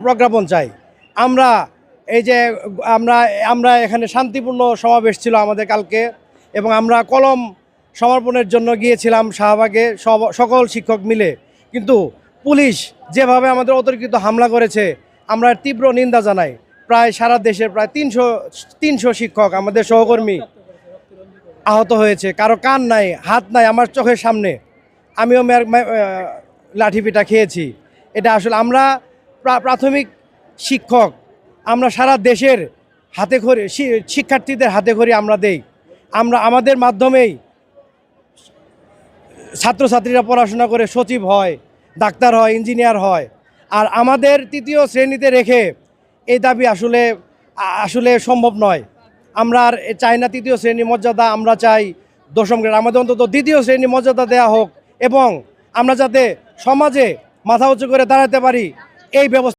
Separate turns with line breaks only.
প্রজ্ঞাপন চাই। আমরা এই যে আমরা আমরা এখানে শান্তিপূর্ণ সমাবেশ ছিল আমাদের কালকে এবং আমরা কলম সমর্পণের জন্য গিয়েছিলাম শাহবাগে সকল শিক্ষক মিলে। কিন্তু পুলিশ যেভাবে আমাদের অতর্কিত হামলা করেছে আমরা তীব্র নিন্দা জানাই। প্রায় সারা দেশের প্রায় তিনশো তিনশো শিক্ষক আমাদের সহকর্মী আহত হয়েছে। কারও কান নাই হাত নাই আমার চোখের সামনে। আমিও মের- মে- আহ, লাঠি পিটা খেয়েছি। এটা আসলে আমরা প্রাথমিক শিক্ষক আমরা সারা দেশের হাতে খড়ি শিক্ষার্থীদের হাতে খড়ি আমরা দেই। আমরা আমাদের মাধ্যমেই ছাত্রছাত্রীরা পড়াশোনা করে সচিব হয়, ডাক্তার হয়, ইঞ্জিনিয়ার হয়। আর আমাদের তৃতীয় শ্রেণীতে রেখে এই দাবি আসলে আসলে সম্ভব নয়। আমরা আর চাই না তৃতীয় শ্রেণি মর্যাদা, আমরা চাই দশম গ্রেড, আমাদের অন্তত দ্বিতীয় শ্রেণি মর্যাদা দেওয়া হোক এবং আমরা যাতে সমাজে মাথা উঁচু করে দাঁড়াতে পারি এই ব্যবস্থা